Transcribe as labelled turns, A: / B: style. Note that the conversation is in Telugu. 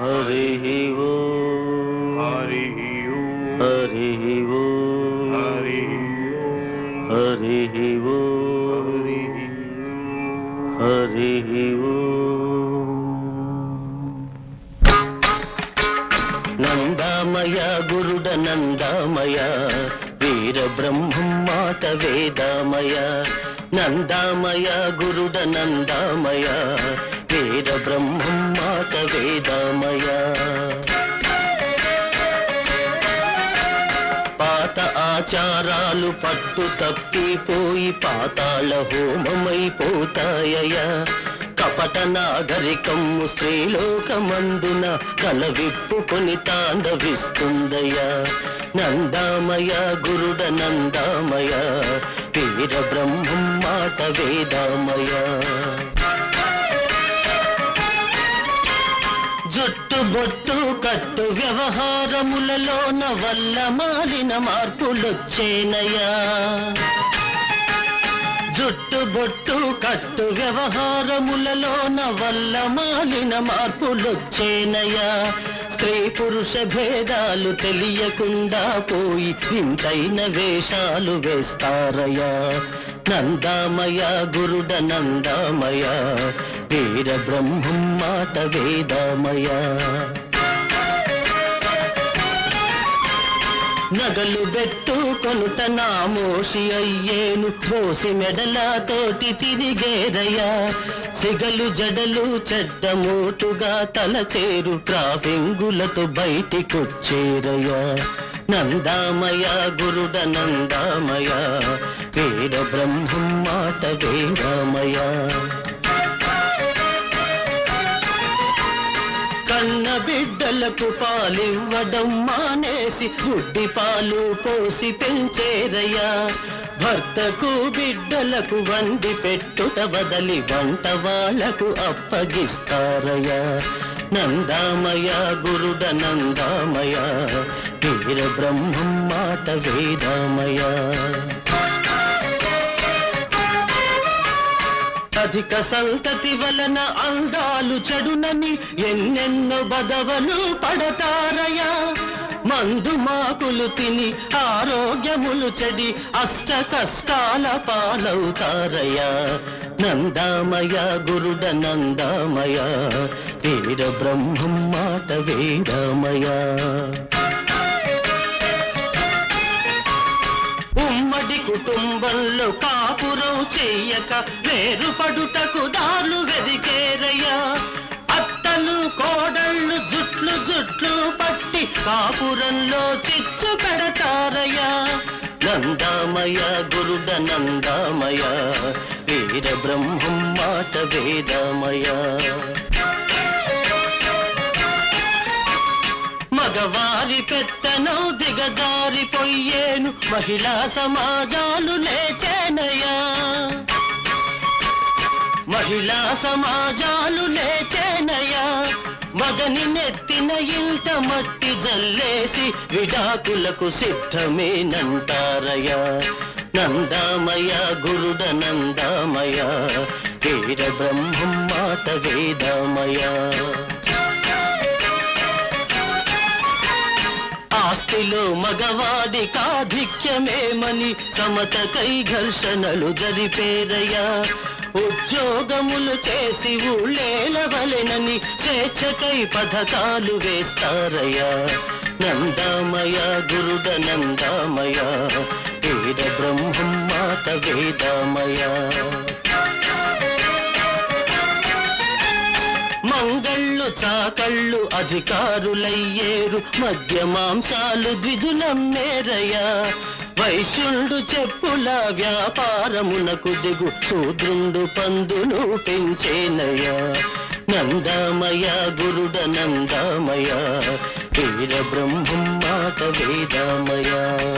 A: హరి ఓ
B: హరి
A: హరి ఓ
B: హరి
A: హరి ఓ హరి ఓ. నందామయ గురుడ నందామయ వీర బ్రహ్మం మాట వేదామయ నందామయ గురుడ నందామయ వేద బ్రహ్మం మాట వేదామయ పాత ఆచారాలు పట్టు తప్పిపోయి పాతాళ హోమమైపోతాయయా కపట నాగరికము స్త్రీలోకమందున కల విప్పుకొని తాండవిస్తుందయ్యా నందామయ గురుడ నందామయ వీర బ్రహ్మం మాట వేదామయ బొట్టు కట్టు వ్యవహారములలోన వల్ల మారిన మార్పులొచ్చేనయా జుట్టు బొట్టు కట్టు వ్యవహారములలోన వల్ల మాలిన మార్పులొచ్చేనయా స్త్రీ పురుష భేదాలు తెలియకుండా పోయి ఇంతైన వేషాలు వేస్తారయా నందామయ గురుడ నందామయ వీర బ్రహ్మం మాట వేదామయ. నగలు బెట్టు కొనుట నామోషి అయ్యేను మోసి మెడలతోటి తిరిగేరయ్యా సిగలు జడలు చెడ్డ తల తలచేరు ట్రాఫింగులతో బయటికొచ్చేరయ్యా నందామయ గురుడ నందామయ వీర బ్రహ్మం మాట వేదామయ కన్న బిడ్డలకు పాలివ్వడం మానేసి గుడ్డి పాలు పోసి పెంచేరయ్యా భర్తకు బిడ్డలకు వండి పెట్టుట బదలి వంట వాళ్ళకు అప్పగిస్తారయ్యా. నందామయ గురుడ నందామయ వీర బ్రహ్మం మాట వేదామయ. అధిక సంతతి వలన అందాలు చెడునని ఎన్నెన్నో బదవలు పడతారయా మందు మాకులు తిని ఆరోగ్యములు చెడి అష్ట కష్టాల పాలవుతారయ్యా. నందామయ గురుడ నందామయ వీర బ్రహ్మం మాట వేదామయ. ఉమ్మడి కుటుంబంలో కాపురం చెయ్యక వేరుపడుటకు దారులు వెదికేరయ్యా. అత్తలు కోడళ్ళు జుట్లు జుట్లు పట్టి కాపురంలో చిచ్చు పెడతారయ్యా. నందామయ గురుడ నందామయా వీర బ్రహ్మం మాట వేదమయ మగవారి పెత్తనం దిగజారిపోయేను మహిళా సమాజాలు లేచేనయా మహిళా సమాజాలు లేచేనయా మగని నెత్తిన ఇంత మట్టి జల్లేసి విడాకులకు సిద్ధమేనంటారయా నందామయ గురుడ నందామయ వీర బ్రహ్మం మాట వేదామయ. ఆస్తిలో మగవాడి కాధిక్యమేమని సమత కై ఘర్షణలు జరిపేదయా ఉద్యోగములు చేసి ఊళ్ళేలవలెనని స్వేచ్ఛకై పథకాలు వేస్తారయ్యా. నందామయ గురుడ నందామయ వేద బ్రహ్మం మాత వేదామయ. మంగళ్ళు చాకళ్ళు అధికారులయ్యేరు మద్య మాంసాలు ద్విజులమ్మేరయ్యా వైశ్యుండు చెప్పుల వ్యాపారమునకు దిగు శూద్రుండు పందులు పెంచేనయ్యా. నందామయ గురుడ నందామయ వీర బ్రహ్మం మాట వేదామయా.